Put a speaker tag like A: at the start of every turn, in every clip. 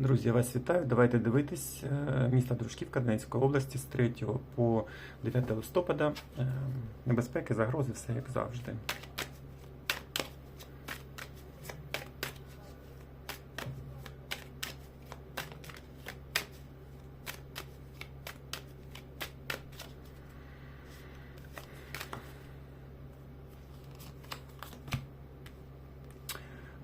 A: Друзі, я вас вітаю. Давайте дивитись е, місто Дружківка Донецької області з 3 по 9 листопада. Е, Небезпеки, загрози, все як завжди.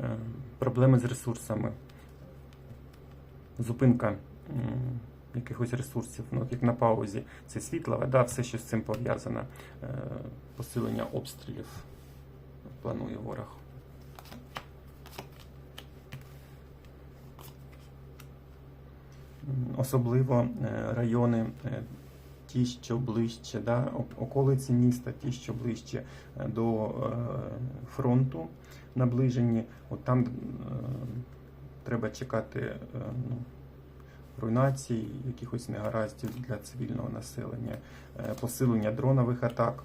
A: Е, Проблеми з ресурсами. Зупинка якихось ресурсів, ну, як на паузі, це світла, вода, все, що з цим пов'язано. Е, Посилення обстрілів планує ворог. Особливо е, райони, е, ті, що ближче, да, околиці міста, ті, що ближче до фронту наближені, от там треба чекати е, ну, руйнацій, якихось негараздів для цивільного населення, е, посилення дронових атак.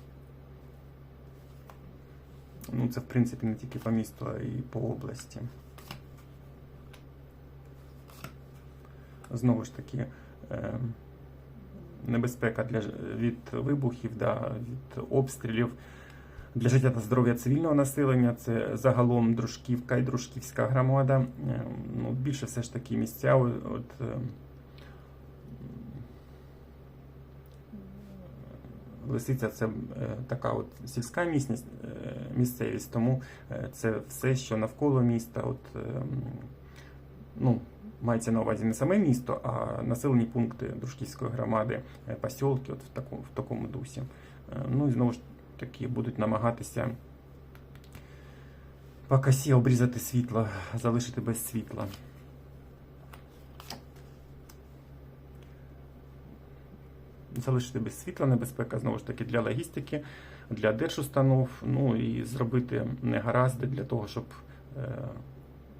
A: Ну, це, в принципі, не тільки по місту, а й по області. Знову ж таки, е, небезпека для, від вибухів, да, від обстрілів для життя та здоров'я цивільного населення. Це загалом Дружківка і Дружківська громада. Е, Ну, більше все ж таки місця. От, е, Лисиця це е, така от сільська місність, місцевість, тому це все, що навколо міста. От, ну, мається на увазі не саме місто, а населені пункти Дружківської громади, посілки, от в такому, в такому дусі. Ну і знову ж таки будуть намагатися по косі обрізати світло, залишити без світла. Залишити без світла небезпека знову ж таки для логістики, для держустанов, ну і зробити негаразди для того, щоб е,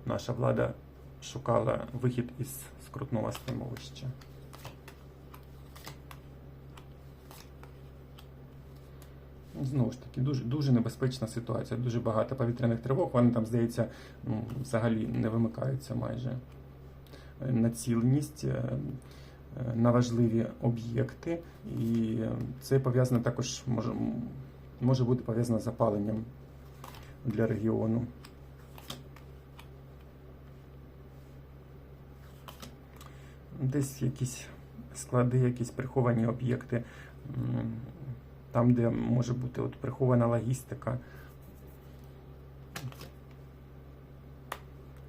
A: наша влада шукала вихід із скрутного становища. Знову ж таки, дуже, дуже небезпечна ситуація, дуже багато повітряних тривог. Вони там, здається, взагалі не вимикаються майже. Е, Націленість е, е, на важливі об'єкти, і це пов'язано також може, може бути пов'язано з запаленням для регіону. Десь якісь склади, якісь приховані об'єкти, там, де може бути от прихована логістика.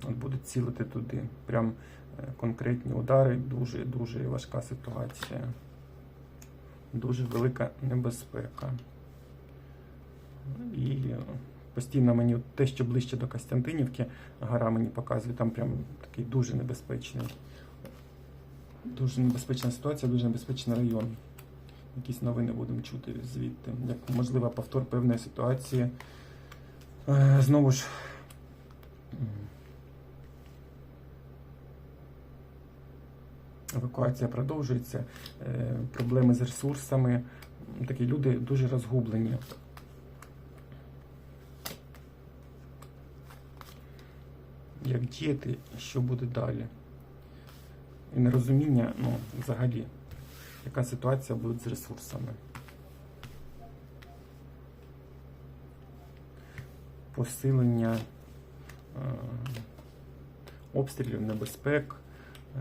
A: От будуть цілити туди. Прям е, конкретні удари, дуже дуже важка ситуація. Дуже велика небезпека. І постійно мені те, що ближче до Костянтинівки, гора мені показує, там прям такий дуже небезпечний. Дуже небезпечна ситуація, дуже небезпечний район. Якісь новини будемо чути звідти. Як можливо повтор певної ситуації. Е, Знову ж. Евакуація продовжується, е, проблеми з ресурсами. Такі люди дуже розгублені. Як діяти, що буде далі? І нерозуміння, ну, взагалі, яка ситуація буде з ресурсами. Посилення е, обстрілів, небезпек, е,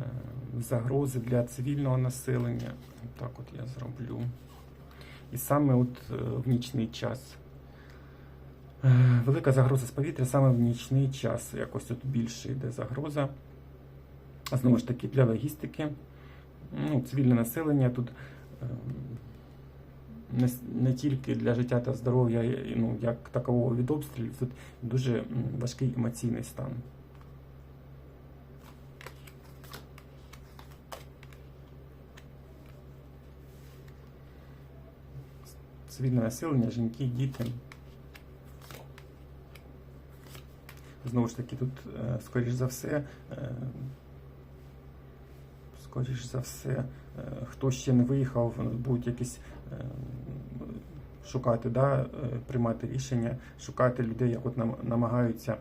A: загрози для цивільного населення. Так от я зроблю. І саме от е, в нічний час. Велика загроза з повітря саме в нічний час. Якось тут більше йде загроза. Знову ж таки, для логістики, ну, цивільне населення тут ем, не, не тільки для життя та здоров'я, ну, як такового від обстрілів, тут дуже важкий емоційний стан. Цивільне населення, жінки, діти. Знову ж таки, тут, е, скоріш за все, е, скоріш за все, е, хто ще не виїхав, будуть якісь е, шукати, да, е, приймати рішення, шукати людей, як от нам- намагаються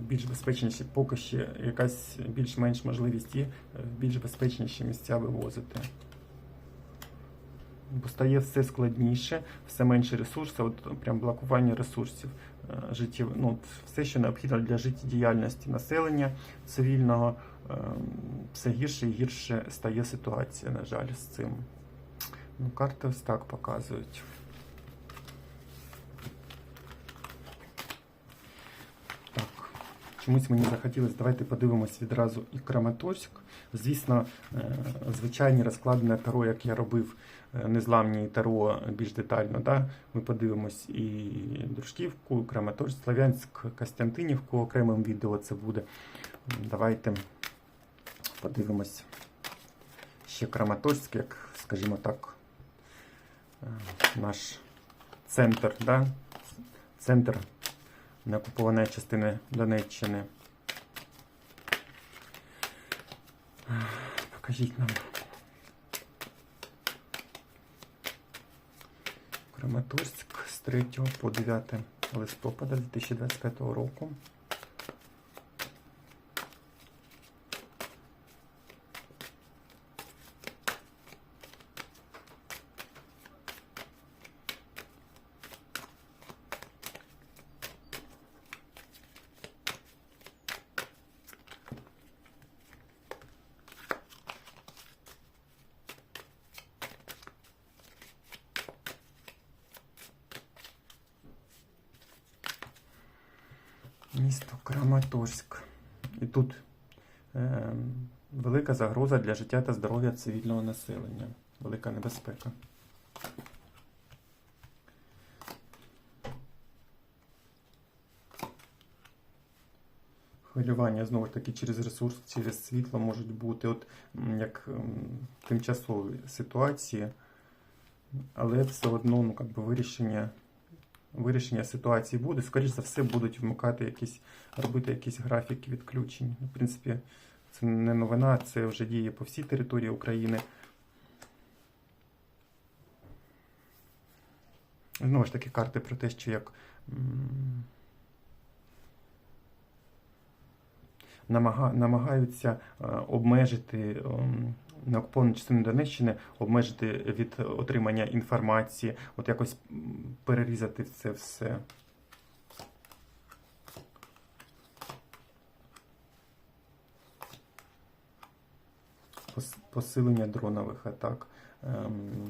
A: більш безпечніші, поки ще якась більш-менш можливість в більш безпечніші місця вивозити. Бо стає все складніше, все менше ресурсів, от прям блокування ресурсів життєв, ну, все, що необхідно для життєдіяльності населення цивільного, е, все гірше і гірше стає ситуація, на жаль, з цим. Ну, карти ось так показують. Так, чомусь мені захотілося, давайте подивимось відразу і Краматорськ. Звісно, е, звичайні розкладене таро, як я робив е, незламні таро більш детально. Да? Ми подивимось і Дружківку, Краматорськ, Славянськ, Костянтинівку окремим відео це буде. Давайте подивимось ще Краматорськ, як, скажімо так, е, наш центр, да? центр неокупованої частини Донеччини. Покажіть нам. Краматорськ з 3 по 9 листопада 2025 року. Місто Краматорськ. І тут е, велика загроза для життя та здоров'я цивільного населення. Велика небезпека. Хвилювання знову ж таки через ресурс, через світло можуть бути от як тимчасові ситуації, але все одно ну, би вирішення вирішення ситуації буде. Скоріше за все, будуть вмикати якісь, робити якісь графіки відключень. В принципі, це не новина, це вже діє по всій території України. Знову ж таки, карти про те, що як намага, намагаються е, обмежити ем, неокуповані частини Донеччини, обмежити від отримання інформації, от якось перерізати це все. Посилення дронових атак. Ем.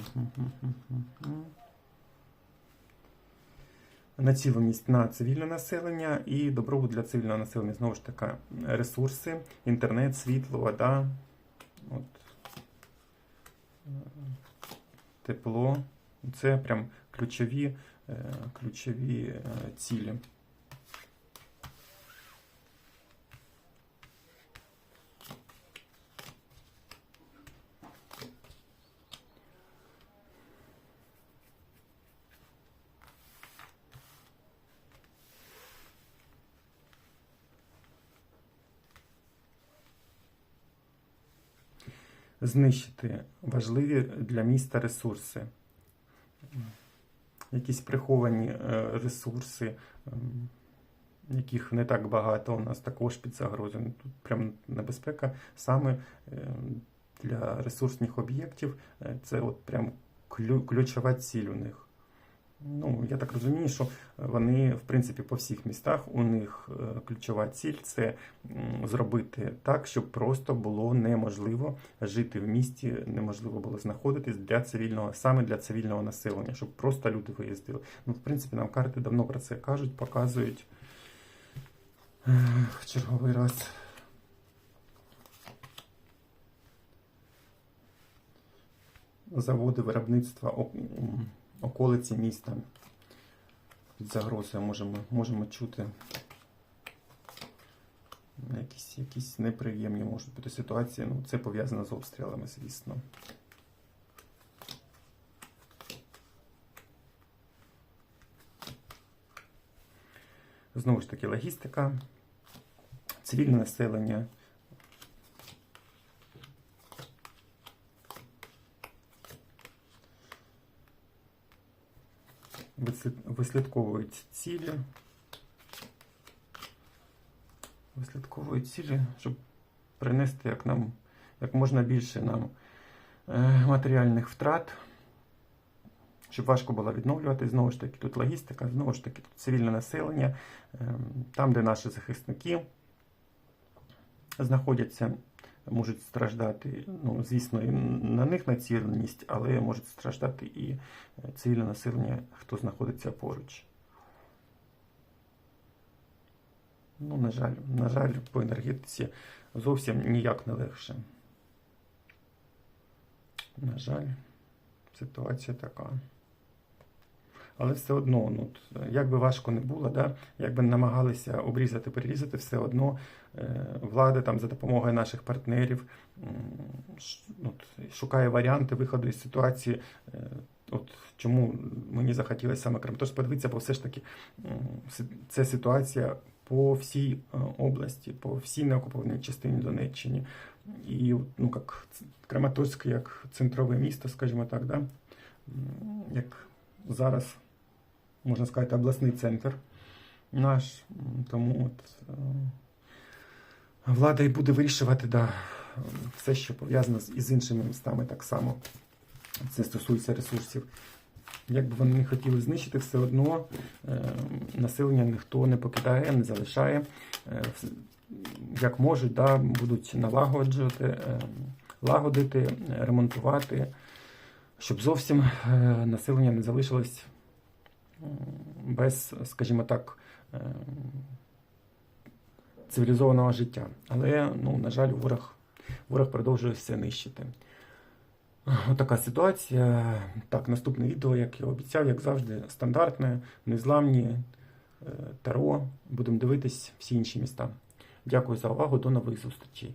A: Націленість на цивільне населення і добробут для цивільного населення. Знову ж таки, ресурси, інтернет, світло, вода, от, тепло. Це прям ключові, е, ключові е, цілі. Знищити важливі для міста ресурси. Якісь приховані е, ресурси, ем, яких не так багато у нас також під загрозою. Ну, Тут прям небезпека саме ем, для ресурсних об'єктів. Е, Це от прям ключова ціль у них. Ну, я так розумію, що вони, в принципі, по всіх містах у них е, ключова ціль це зробити так, щоб просто було неможливо жити в місті, неможливо було знаходитись для цивільного, саме для цивільного населення, щоб просто люди виїздили. Ну, в принципі, нам карти давно про це кажуть, показують в черговий раз. Заводи виробництва околиці міста під загрозою можемо, можемо чути. Якісь, якісь неприємні можуть бути ситуації. Ну, це пов'язано з обстрілами, звісно. Знову ж таки, логістика, цивільне населення. Вислідковують цілі. вислідкової цілі, щоб принести як нам як можна більше нам е, матеріальних втрат, щоб важко було відновлювати. Знову ж таки, тут логістика, знову ж таки, тут цивільне населення, е, там, де наші захисники знаходяться, можуть страждати, ну, звісно, і на них націленість, але можуть страждати і е, цивільне населення, хто знаходиться поруч. Ну, на жаль, на жаль, по енергетиці зовсім ніяк не легше. На жаль, ситуація така. Але все одно, ну, як би важко не було, да, як би намагалися обрізати, перерізати, все одно е, влада там за допомогою наших партнерів м, от, шукає варіанти виходу із ситуації. Е, от чому мені захотілося саме Краматорськ подивитися, бо все ж таки це ситуація по всій е, області, по всій неокупованій частині Донеччині. І ну, як Краматорськ як центрове місто, скажімо так, да? як зараз, можна сказати, обласний центр наш. Тому от, е, влада і буде вирішувати да, все, що пов'язано з, іншими містами так само. Це стосується ресурсів. Як би вони не хотіли знищити, все одно е, населення ніхто не покидає, не залишає. Е, як можуть, да, будуть налагоджувати, лагодити, ремонтувати, щоб зовсім населення не залишилось без, скажімо так, е, цивілізованого життя. Але, ну, на жаль, ворог, ворог продовжує все нищити. Отака ситуація. Так, наступне відео, як я обіцяв, як завжди, стандартне, незламні, е, таро. Будемо дивитись всі інші міста. Дякую за увагу, до нових зустрічей.